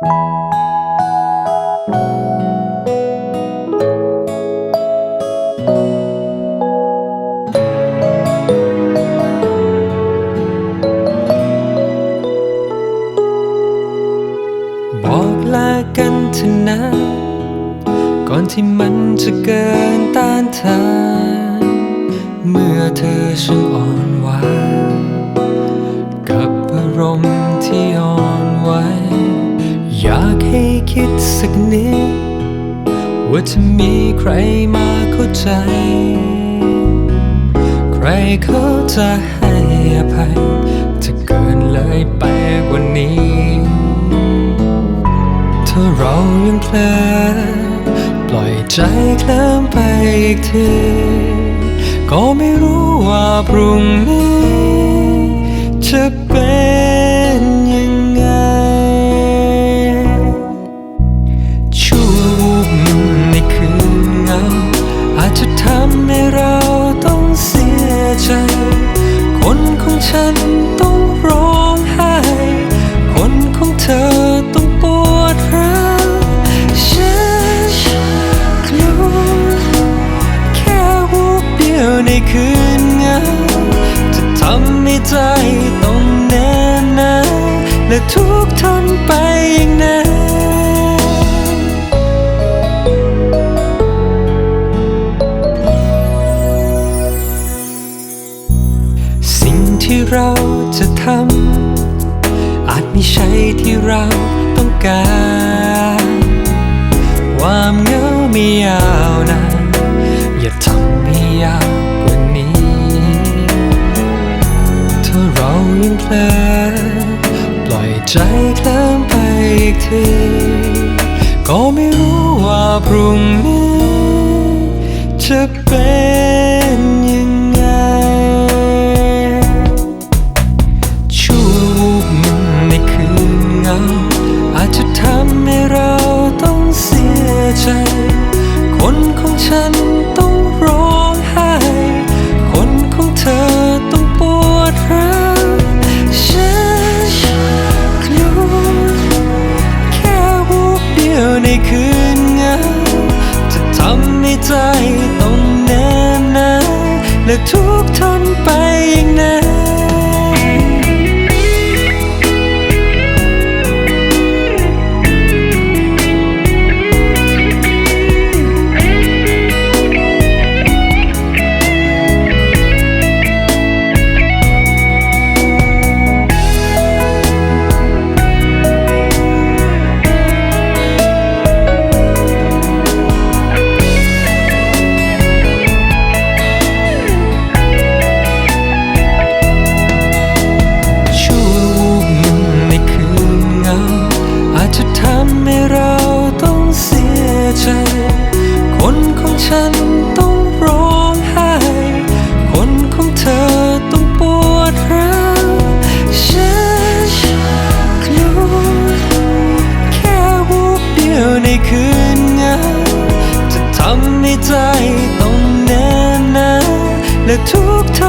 บอกลากันเถอะนะ ก่อนที่มันจะเกินต้านทาน เมื่อเธอช่างอ่อนหวาน ให้คิดสักนิด ว่าจะมีใครมาเข้าใจ ใครเขาจะให้อภัย จะเกินเลยไปกว่านี้ ถ้าเรายังเพลอปล่อยใจเคลิ้มไปอีกทีก็ไม่รู้ว่าพรุ่งนี้จะ คืนเงาจะทำให้ใจต้องแน่นหนาและทุกทนไปอีกนานสิ่งที่เราจะทำอาจไม่ใช่ที่เราต้องการความเหงาไม่ยาวนานอย่าทำให้ยาว อ ปล่อยใจเคลิ้มไปอีกที ก็ไม่รู้ว่าพรุ่งนี้จะเป็น และทุกทนไปอย่างนั้นำให้เราต้องเสียใจ คนของฉันต้องร้องไห้ คนของเธอต้องปวดร้าวฉันกลัวแค่วูบเดียวในคืนเงาจะทำให้ใจต้องแน่นหนาและทุกข์ท